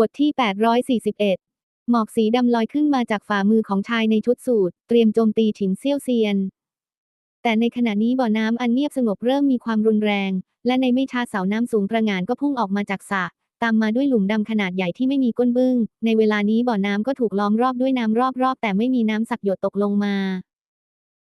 บทที่ 841 หมอกสีดำลอยขึ้นมาจากฝ่ามือของชายในชุดสูทเตรียมโจมตีฉินเซี่ยวเซียน แต่ในขณะนี้บ่อน้ำอันเงียบสงบเริ่มมีความรุนแรง และในไม่ช้าเสาน้ำสูงประหงานก็พุ่งออกมาจากสระตามมาด้วยหลุมดำขนาดใหญ่ที่ไม่มีก้นบึ้ง ในเวลานี้บ่อน้ำก็ถูกล้อมรอบด้วยน้ำรอบๆ แต่ไม่มีน้ำสักหยดตกลงมา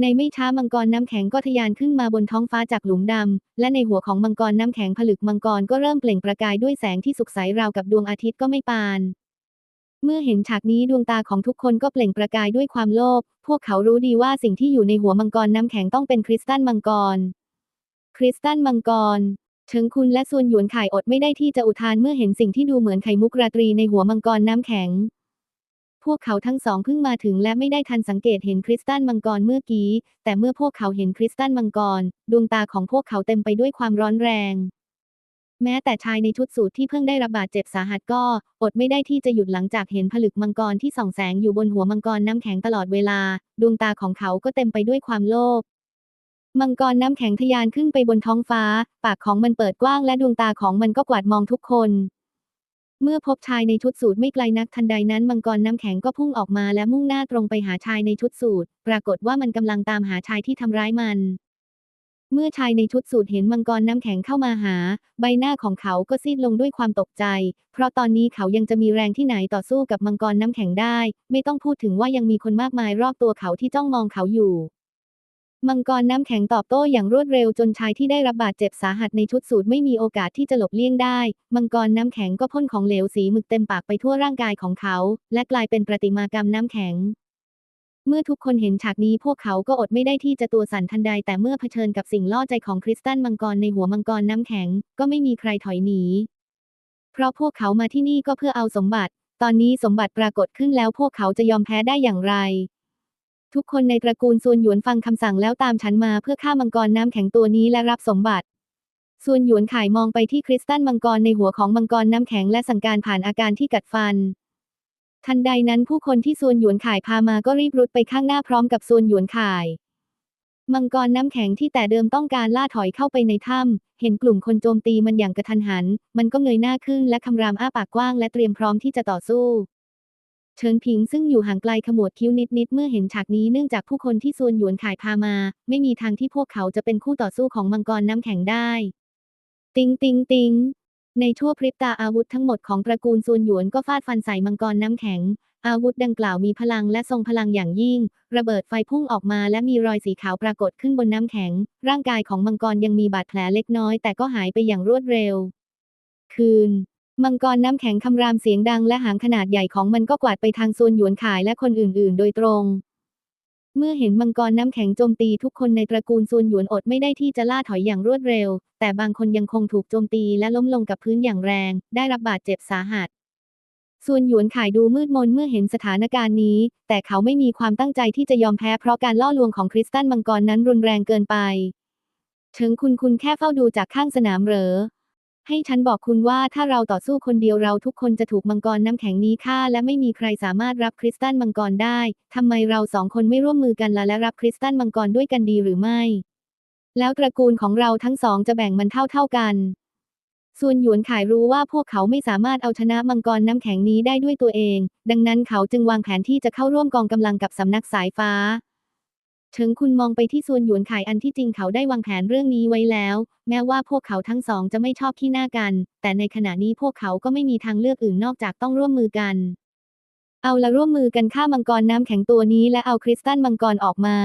ในไม่ช้ามังกรน้ำแข็งก็ทะยานขึ้นมาบนท้องฟ้าจากหลุมดำ และในหัวของมังกรน้ำแข็งผลึกมังกรก็เริ่มเปล่งประกายด้วยแสงที่สุกใสราวกับดวงอาทิตย์ก็ไม่ปาน เมื่อเห็นฉากนี้ดวงตาของทุกคนก็เปล่งประกายด้วยความโลภ พวกเขารู้ดีว่าสิ่งที่อยู่ในหัวมังกรน้ำแข็งต้องเป็นคริสตัลมังกร คริสตัลมังกรเฉิงคุณและส่วนหยวนไข่อดไม่ได้ที่จะอุทานเมื่อเห็นสิ่งที่ดูเหมือนไข่มุกราตรีในหัวมังกรน้ำแข็ง พวกเขาทั้งสองเพิ่งมาถึงและไม่ได้ทันสังเกตเห็นคริสตัลมังกรเมื่อกี้ แต่เมื่อพวกเขาเห็นคริสตัลมังกร ดวงตาของพวกเขาเต็มไปด้วยความร้อนแรง แม้แต่ชายในชุดสูทที่เพิ่งได้รับบาดเจ็บสาหัสก็ อดไม่ได้ที่จะหยุดหลังจากเห็นผลึกมังกรที่ส่องแสงอยู่บนหัวมังกรน้ำแข็งตลอดเวลา ดวงตาของเขาก็เต็มไปด้วยความโลภมังกรน้ำแข็งทะยานขึ้นไปบนท้องฟ้า ปากของมันเปิดกว้างและดวงตาของมันก็กวาดมองทุกคน เมื่อพบชายในชุดสูทไม่ไกลนักทันใดนั้นมังกรน้ำแข็งก็พุ่งออกมาและมุ่งหน้าตรงไปหาชายในชุดสูทปรากฏว่ามันกำลังตามหาชายที่ทำร้ายมัน เมื่อชายในชุดสูทเห็นมังกรน้ำแข็งเข้ามาหา ใบหน้าของเขาก็ซีดลงด้วยความตกใจ เพราะตอนนี้เขายังจะมีแรงที่ไหนต่อสู้กับมังกรน้ำแข็งได้ ไม่ต้องพูดถึงว่ายังมีคนมากมายรอบตัวเขาที่จ้องมองเขาอยู่ มังกรน้ำแข็งตอบโต้อย่างรวดเร็วจนชายที่ได้รับบาดเจ็บสาหัสในชุดสูทไม่มีโอกาสที่จะหลบเลี่ยงได้ มังกรน้ำแข็งก็พ่นของเหลวสีหมึกเต็มปากไปทั่วร่างกายของเขา และกลายเป็นประติมากรรมน้ำแข็ง เมื่อทุกคนเห็นฉากนี้พวกเขาก็อดไม่ได้ที่จะตัวสั่นทันใด แต่เมื่อเผชิญกับสิ่งล่อใจของคริสตัลมังกรในหัวมังกรน้ำแข็ง ก็ไม่มีใครถอยหนี เพราะพวกเขามาที่นี่ก็เพื่อเอาสมบัติ ตอนนี้สมบัติปรากฏขึ้นแล้วพวกเขาจะยอมแพ้ได้อย่างไร ทุกคนในตระกูลซวนหยวนฟังคำสั่งแล้วตามฉันมาเพื่อฆ่ามังกรน้ำแข็งตัวนี้และรับสมบัติซวนหยวนข่ายมองไปที่คริสตัลมังกรในหัวของมังกรน้ำแข็งและสั่งการผ่านอาการที่กัดฟัน ทันใดนั้นผู้คนที่ซวนหยวนข่ายพามาก็รีบรุดไปข้างหน้าพร้อมกับซวนหยวนข่าย มังกรน้ำแข็งที่แต่เดิมต้องการล่าถอยเข้าไปในถ้ำเห็นกลุ่มคนโจมตีมันอย่างกระทันหัน มันก็เงยหน้าขึ้นและคำรามอ้าปากกว้างและเตรียมพร้อมที่จะต่อสู้ เฉินผิงซึ่งอยู่ห่างไกลขมวดคิ้วนิดๆเมื่อเห็นฉากนี้เนื่องจากผู้คนที่ซวนหยวนขายพามา ไม่มีทางที่พวกเขาจะเป็นคู่ต่อสู้ของมังกรน้ำแข็งได้ ติงติงติงในชั่วพริบตาอาวุธทั้งหมดของตระกูลซวนหยวนก็ฟาดฟันใส่มังกรน้ำแข็ง อาวุธดังกล่าวมีพลังและทรงพลังอย่างยิ่ง ระเบิดไฟพุ่งออกมาและมีรอยสีขาวปรากฏขึ้นบนน้ำแข็ง ร่างกายของมังกรยังมีบาดแผลเล็กน้อยแต่ก็หายไปอย่างรวดเร็ว คืน มังกรน้ำแข็งคำรามเสียงดังและหางขนาดใหญ่ของมันก็กวาดไปทางซนหยวนข่ายและคนอื่นๆ โดยตรง เมื่อเห็นมังกรน้ำแข็งโจมตีทุกคนในตระกูลซวนหยวนอดไม่ได้ที่จะล่าถอยอย่างรวดเร็ว แต่บางคนยังคงถูกโจมตีและล้มลงกับพื้นอย่างแรง ได้รับบาดเจ็บสาหัสส่วนหยวนข่ายดูมืดมนเมื่อเห็นสถานการณ์นี้ แต่เขาไม่มีความตั้งใจที่จะยอมแพ้เพราะการล่อลวงของคริสตัลมังกรนั้นรุนแรงเกินไปเชิงคุณคุณแค่เฝ้าดูจากข้างสนามเหรอ ให้ฉันบอกคุณว่าถ้าเราต่อสู้คนเดียวเราทุกคนจะถูกมังกรน้ำแข็งนี้ฆ่า และไม่มีใครสามารถรับคริสตัลมังกรได้ ทำไมเราสองคนไม่ร่วมมือกันละและรับคริสตัลมังกรด้วยกันดีหรือไม่ แล้วตระกูลของเราทั้งสองจะแบ่งมันเท่าเท่าๆกัน ส่วนหยวนขายรู้ว่าพวกเขาไม่สามารถเอาชนะมังกรน้ำแข็งนี้ได้ด้วยตัวเอง ดังนั้นเขาจึงวางแผนที่จะเข้าร่วมกองกำลังกับสำนักสายฟ้า เฉิงคุณมองไปที่ส่วนหยวนข่ายอันที่จริงเขาได้วางแผนเรื่องนี้ไว้แล้ว แม้ว่าพวกเขาทั้งสองจะไม่ชอบขี้หน้ากัน แต่ในขณะนี้พวกเขาก็ไม่มีทางเลือกอื่นนอกจากต้องร่วมมือกัน เอาละร่วมมือกันฆ่ามังกรน้ำแข็งตัวนี้และเอาคริสตัลมังกรออกมา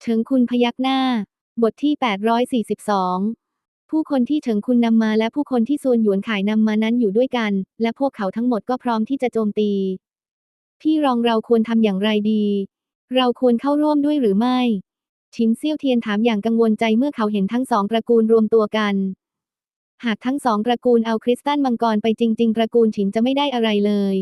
เฉิงคุณพยักหน้า บทที่ 842ผู้คนที่เฉิงคุณนำมาและผู้คนที่ซวนหยวนข่ายนำมานั้นอยู่ด้วยกัน และพวกเขาทั้งหมดก็พร้อมที่จะโจมตี พี่รองเราควรทำอย่างไรดี เราควรเข้าร่วมด้วยหรือไม่ ชินเซี่ยวเทียนถามอย่างกังวลใจเมื่อเขาเห็นทั้งสองตระกูลรวมตัวกัน หากทั้งสองตระกูลเอาคริสตัลมังกรไปจริง ๆ ตระกูลฉินจะไม่ได้อะไรเลย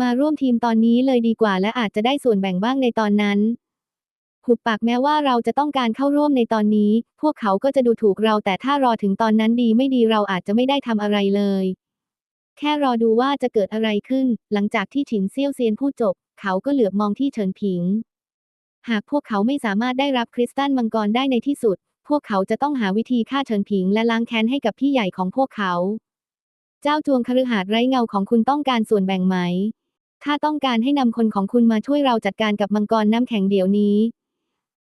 มาร่วมทีมตอนนี้เลยดีกว่าและอาจจะได้ส่วนแบ่งบ้างในตอนนั้นหุบปากแม้ว่าเราจะต้องการเข้าร่วมในตอนนี้ พวกเขาก็จะดูถูกเราแต่ถ้ารอถึงตอนนั้นดีไม่ดีเราอาจจะไม่ได้ทำอะไรเลย แค่รอดูว่าจะเกิดอะไรขึ้น หลังจากที่ฉินเซี่ยวเซียนพูดจบ เขาก็เหลือบมองที่เฉินผิง หากพวกเขาไม่สามารถได้รับคริสตัลมังกรได้ในที่สุด พวกเขาจะต้องหาวิธีฆ่าเฉินผิงและล้างแค้นให้กับพี่ใหญ่ของพวกเขา เจ้าจวงคฤหาสน์ไร้เงาของคุณต้องการส่วนแบ่งไหม ถ้าต้องการให้นำคนของคุณมาช่วยเราจัดการกับมังกรน้ำแข็งเดี๋ยวนี้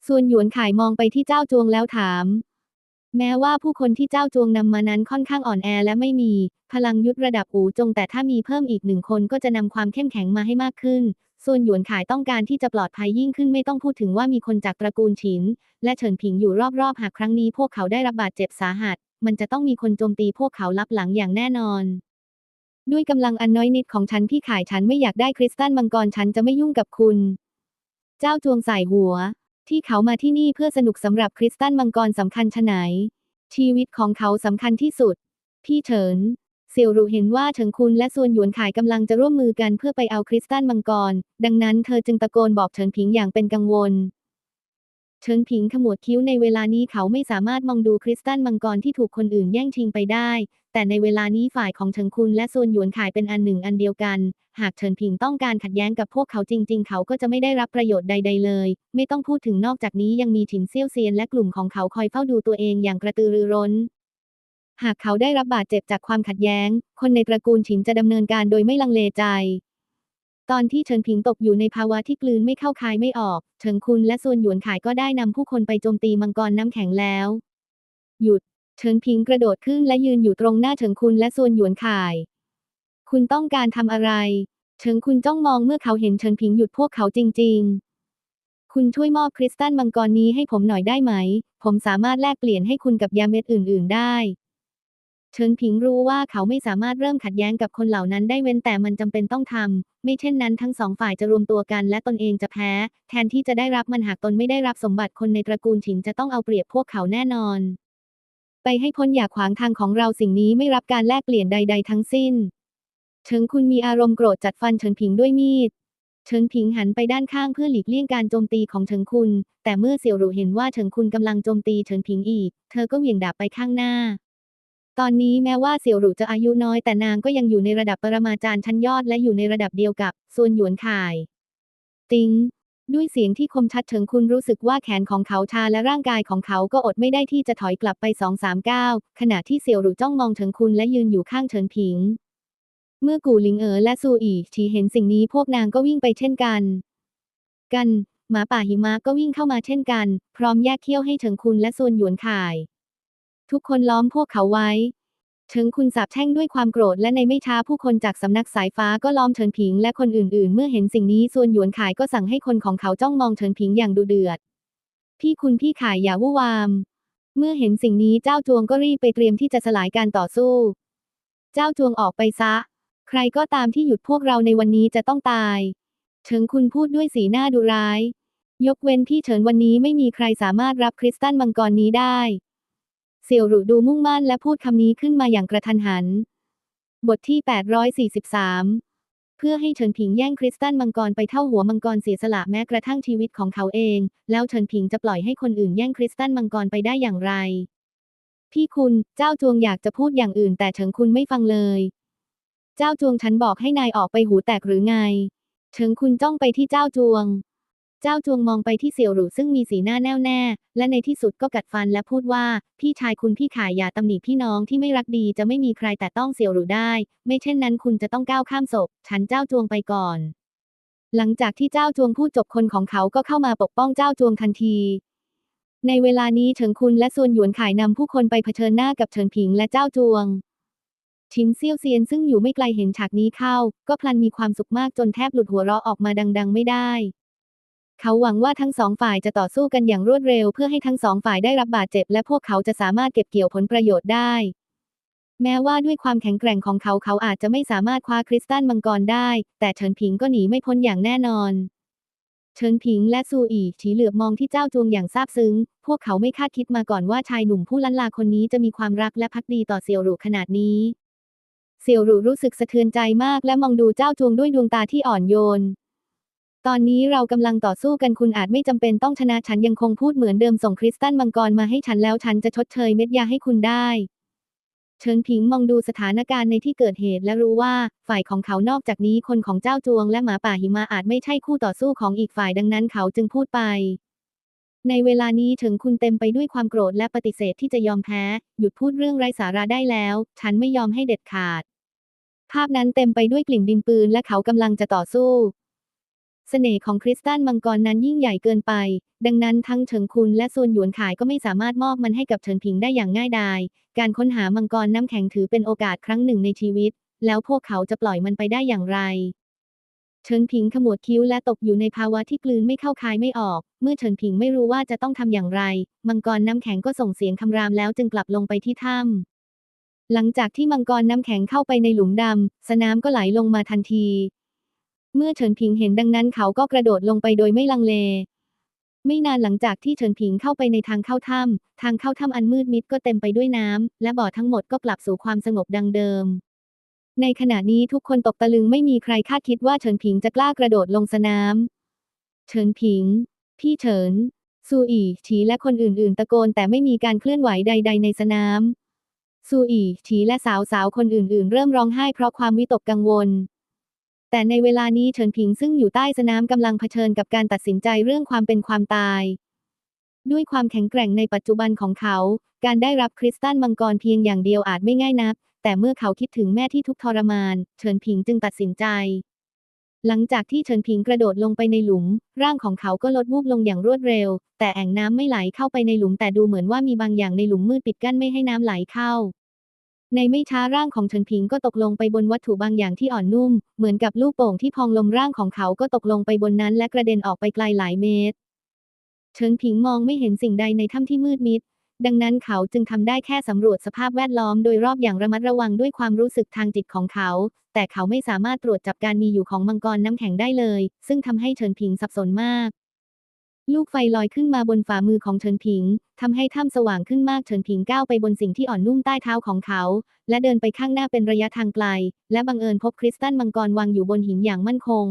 ส่วนหยวนข่ายมองไปที่เจ้าจวงแล้วถาม แม้ว่าผู้คนที่เจ้าจวงนำมานั้นค่อนข้างอ่อนแอและไม่มี พลังยุทธระดับอูจงแต่ถ้ามีเพิ่มอีกหนึ่งคนก็จะนำความเข้มแข็งมาให้มากขึ้น ส่วนหยวนข่ายต้องการที่จะปลอดภัยยิ่งขึ้นไม่ต้องพูดถึงว่ามีคนจากตระกูลฉิน และเฉินผิงอยู่รอบๆ หากครั้งนี้พวกเขาได้รับบาดเจ็บสาหัส มันจะต้องมีคนโจมตีพวกเขาลับหลังอย่างแน่นอนด้วยกำลังอันน้อยนิดของฉันพี่ข่ายฉันไม่อยากได้คริสตัลมังกรฉันจะไม่ยุ่งกับคุณ เจ้าจวงใส่หัว ที่เขามาที่นี่เพื่อสนุกสำหรับคริสตัลมังกรสำคัญชะไหน ชีวิตของเขาสำคัญที่สุด พี่เฉินเซียวรูเห็นว่าเฉิงคุณและส่วนหยวนขายกำลังจะร่วมมือกันเพื่อไปเอาคริสตัลมังกร ดังนั้นเธอจึงตะโกนบอกเฉินผิงอย่างเป็นกังวล เฉินผิงขมวดคิ้วในเวลานี้เขาไม่สามารถมองดูคริสตัลมังกรที่ถูกคนอื่นแย่งชิงไปได้ แต่ในเวลานี้ฝ่ายของเฉิงคุณและส่วนหยวนขายเป็นอันหนึ่งอันเดียวกัน หากเฉินผิงต้องการขัดแย้งกับพวกเขาจริง ๆ เขาก็จะไม่ได้รับประโยชน์ใด ๆ เลย ไม่ต้องพูดถึงนอกจากนี้ยังมีฉินเซี่ยวเซียนและกลุ่มของเขาคอยเฝ้าดูตัวเองอย่างกระตือรือร้นหากเขาได้รับบาดเจ็บจากความขัดแย้ง คนในตระกูลฉินจะดำเนินการโดยไม่ลังเลใจ ตอนที่เฉินผิงตกอยู่ในภาวะที่กลืนไม่เข้าคายไม่ออก เฉิงคุณและส่วนหยวนขายก็ได้นำผู้คนไปโจมตีมังกรน้ำแข็งแล้ว หยุด เฉินผิงกระโดดขึ้นและยืนอยู่ตรงหน้าเฉิงคุณและส่วนหยวนขาย คุณต้องการทำอะไร เฉิงคุณจ้องมองเมื่อเขาเห็นเฉินผิงหยุดพวกเขาจริง ๆ คุณช่วยมอบคริสตัลมังกรนี้ให้ผมหน่อยได้ไหม ผมสามารถแลกเปลี่ยนให้คุณกับยาเม็ดอื่น ๆ ได้ เฉินผิงรู้ว่าเขาไม่สามารถเริ่มขัดแย้งกับคนเหล่านั้นได้เว้นแต่มันจำเป็นต้องทำไม่เช่นนั้นทั้งสองฝ่ายจะรวมตัวกันและตนเองจะแพ้ แทนที่จะได้รับมันหากตนไม่ได้รับสมบัติคนในตระกูลฉินจะต้องเอาเปรียบพวกเขาแน่นอน ไปให้พ้นอย่าขวางทางของเราสิ่งนี้ไม่รับการแลกเปลี่ยนใด ๆ ทั้งสิ้นเฉิงคุณมีอารมณ์โกรธจัดฟันเฉินผิงด้วยมีดเฉิงผิงหันไปด้านข้างเพื่อหลีกเลี่ยงการโจมตีของเฉิงคุณ แต่เมื่อเสี่ยวหรูเห็นว่าเฉิงคุณกำลังโจมตีเฉิงผิงอีก เธอก็เหวี่ยงดาบไปข้างหน้า ตอนนี้แม้ว่าเสี่ยวหรูจะอายุน้อยแต่นางก็ยังอยู่ในระดับปรมาจารย์ชั้นยอดและอยู่ในระดับเดียวกับส่วนหยวนข่าย ติงด้วยเสียงที่คมชัดเฉิงคุณรู้สึกว่าแขนของเขาชาและร่างกายของเขาก็อดไม่ได้ที่จะถอยกลับไปสองสามก้าวขณะที่เสี่ยวหรูจ้องมองเฉิงคุณและยืนอยู่ข้างเฉินผิง เมื่อกูหลิงเอ๋อและซูอีชีเห็นสิ่งนี้พวกนางก็วิ่งไปเช่นกัน กันหมาป่าหิมะก็วิ่งเข้ามาเช่นกัน พร้อมแยกเขี้ยวให้เฉิงคุณและส่วนหยวนข่าย ทุกคนล้อมพวกเขาไว้ เฉิงคุณสาบแช่งด้วยความโกรธและในไม่ช้าผู้คนจากสำนักสายฟ้าก็ล้อมเฉินผิงและคนอื่นๆ เมื่อเห็นสิ่งนี้ส่วนหยวนข่ายก็สั่งให้คนของเขาจ้องมองเฉินผิงอย่างดุเดือด พี่คุณพี่ข่ายอย่าวุ่วาม เมื่อเห็นสิ่งนี้เจ้าจวงก็รีบไปเตรียมที่จะสลายการต่อสู้ เจ้าจวงออกไปซะ ใครก็ตามที่หยุดพวกเราในวันนี้จะต้องตายเฉิงคุณพูดด้วยสีหน้าดุร้าย ยกเว้นพี่เฉินวันนี้ไม่มีใครสามารถรับคริสตัลมังกรนี้ได้ เสี่ยวหรูดูมุ่งมั่นและพูดคำนี้ขึ้นมาอย่างกระทันหัน บทที่ 843 เพื่อให้เฉินผิงแย่งคริสตัลมังกรไปเท่าหัวมังกรเสียสละแม้กระทั่งชีวิตของเขาเอง แล้วเฉินผิงจะปล่อยให้คนอื่นแย่งคริสตัลมังกรไปได้อย่างไร พี่คุณเจ้าจวงอยากจะพูดอย่างอื่น แต่เฉิงคุณไม่ฟังเลย เจ้าจวงฉันบอกให้นายออกไปหูแตกหรือไง เฉิงคุณจ้องไปที่เจ้าจวง เจ้าจวงมองไปที่เสี่ยวหรูซึ่งมีสีหน้าแน่วแน่ และในที่สุดก็กัดฟันและพูดว่า พี่ชายคุณพี่ขายอย่าตำหนิพี่น้องที่ไม่รักดีจะไม่มีใครแต่ต้องเสี่ยวหรูได้ ไม่เช่นนั้นคุณจะต้องก้าวข้ามศพ ฉันเจ้าจวงไปก่อน หลังจากที่เจ้าจวงพูดจบคนของเขาก็เข้ามาปกป้องเจ้าจวงทันที ในเวลานี้เฉิงคุณและส่วนหยวนขายนำผู้คนไปเผชิญหน้ากับเฉินผิงและเจ้าจวงชินเซี่ยวเซียนซึ่งอยู่ไม่ไกลเห็นฉากนี้เข้า ก็พลันมีความสุขมากจนแทบหลุดหัวเราะออกมาดัง ๆ ไม่ได้ เขาหวังว่าทั้งสองฝ่ายจะต่อสู้กันอย่างรวดเร็วเพื่อให้ทั้งสองฝ่ายได้รับบาดเจ็บ และพวกเขาจะสามารถเก็บเกี่ยวผลประโยชน์ได้ แม้ว่าด้วยความแข็งแกร่งของเขาเขาอาจจะไม่สามารถคว้าคริสตัลมังกรได้ แต่เฉินผิงก็หนีไม่พ้นอย่างแน่นอน เฉินผิงและซูอีฉีเหลือบมองที่เจ้าจวงอย่างซาบซึ้ง พวกเขาไม่คาดคิดมาก่อนว่าชายหนุ่มผู้ลันลาคนนี้จะมีความรักและภักดีต่อเสี่ยวหรูขนาดนี้เสี่ยวหรูรู้สึกสะเทือนใจมากและมองดูเจ้าจวงด้วยดวงตาที่อ่อนโยน ตอนนี้เรากำลังต่อสู้กันคุณอาจไม่จำเป็นต้องชนะฉันยังคงพูดเหมือนเดิมส่งคริสตัลมังกรมาให้ฉันแล้วฉันจะชดเชยเม็ดยาให้คุณได้เฉินผิงมองดูสถานการณ์ในที่เกิดเหตุและรู้ว่าฝ่ายของเขานอกจากนี้คนของเจ้าจวงและหมาป่าหิมะอาจไม่ใช่คู่ต่อสู้ของอีกฝ่ายดังนั้นเขาจึงพูดไป ในเวลานี้เฉิงคุณเต็มไปด้วยความโกรธและปฏิเสธที่จะยอมแพ้ หยุดพูดเรื่องไร้สาระได้แล้ว ฉันไม่ยอมให้เด็ดขาด ภาพนั้นเต็มไปด้วยกลิ่นดินปืนและเขากำลังจะต่อสู้ เสน่ห์ของคริสตัลมังกรนั้นยิ่งใหญ่เกินไป ดังนั้นทั้งเฉิงคุนและซวนหยวนขายก็ไม่สามารถมอบมันให้กับเฉินผิงได้อย่างง่ายดาย การค้นหามังกรน้ำแข็งถือเป็นโอกาสครั้งหนึ่งในชีวิต แล้วพวกเขาจะปล่อยมันไปได้อย่างไร เฉินผิงขมวดคิ้วและตกอยู่ในภาวะที่กลืนไม่เข้าคายไม่ออก เมื่อเฉินผิงไม่รู้ว่าจะต้องทำอย่างไร มังกรน้ำแข็งก็ส่งเสียงคำรามแล้วจึงกลับลงไปที่ถ้ำหลังจากที่มังกรน้ำแข็งเข้าไปในหลุมดำ สนามก็ไหลลงมาทันที เมื่อเฉินผิงเห็นดังนั้นเขาก็กระโดดลงไปโดยไม่ลังเล ไม่นานหลังจากที่เฉินผิงเข้าไปในทางเข้าถ้ำทางเข้าถ้ำอันมืดมิดก็เต็มไปด้วยน้ำและบ่อทั้งหมดก็กลับสู่ความสงบดังเดิม ในขณะนี้ทุกคนตกตะลึงไม่มีใครคาดคิดว่าเฉินผิงจะกล้ากระโดดลงสนามเฉินผิง พี่เฉินซูอีฉีและคนอื่น ๆ ตะโกนแต่ไม่มีการเคลื่อนไหวใด ๆ ในสนามซูอีฉีและสาวๆคนอื่น ๆ เริ่มร้องไห้เพราะความวิตกกังวล แต่ในเวลานี้เฉินผิงซึ่งอยู่ใต้สนามกำลังเผชิญกับการตัดสินใจเรื่องความเป็นความตาย ด้วยความแข็งแกร่งในปัจจุบันของเขา การได้รับคริสตัลมังกรเพียงอย่างเดียวอาจไม่ง่ายนัก แต่เมื่อเขาคิดถึงแม่ที่ทุกทรมาน เฉินผิงจึงตัดสินใจ หลังจากที่เฉินผิงกระโดดลงไปในหลุม ร่างของเขาก็ลดวูบลงอย่างรวดเร็ว แต่แอ่งน้ำไม่ไหลเข้าไปในหลุมแต่ดูเหมือนว่ามีบางอย่างในหลุมมืดปิดกั้นไม่ให้น้ำไหลเข้า ในไม่ช้าร่างของเฉินผิงก็ตกลงไปบนวัตถุบางอย่างที่อ่อนนุ่ม เหมือนกับลูกโป่งที่พองลมร่างของเขาก็ตกลงไปบนนั้นและกระเด็นออกไปไกลหลายเมตร เฉินผิงมองไม่เห็นสิ่งใดในถ้ำที่มืดมิด ดังนั้นเขาจึงทำได้แค่สำรวจสภาพแวดล้อมโดยรอบอย่างระมัดระวังด้วยความรู้สึกทางจิตของเขา แต่เขาไม่สามารถตรวจจับการมีอยู่ของมังกรน้ำแข็งได้เลย ซึ่งทำให้เฉินผิงสับสนมาก ลูกไฟลอยขึ้นมาบนฝ่ามือของเฉินผิงทำให้ถ้ำสว่างขึ้นมากเฉินผิงก้าวไปบนสิ่งที่อ่อนนุ่มใต้เท้าของเขา และเดินไปข้างหน้าเป็นระยะทางไกล และบังเอิญพบคริสตัลมังกรวางอยู่บนหินอย่างมั่นคง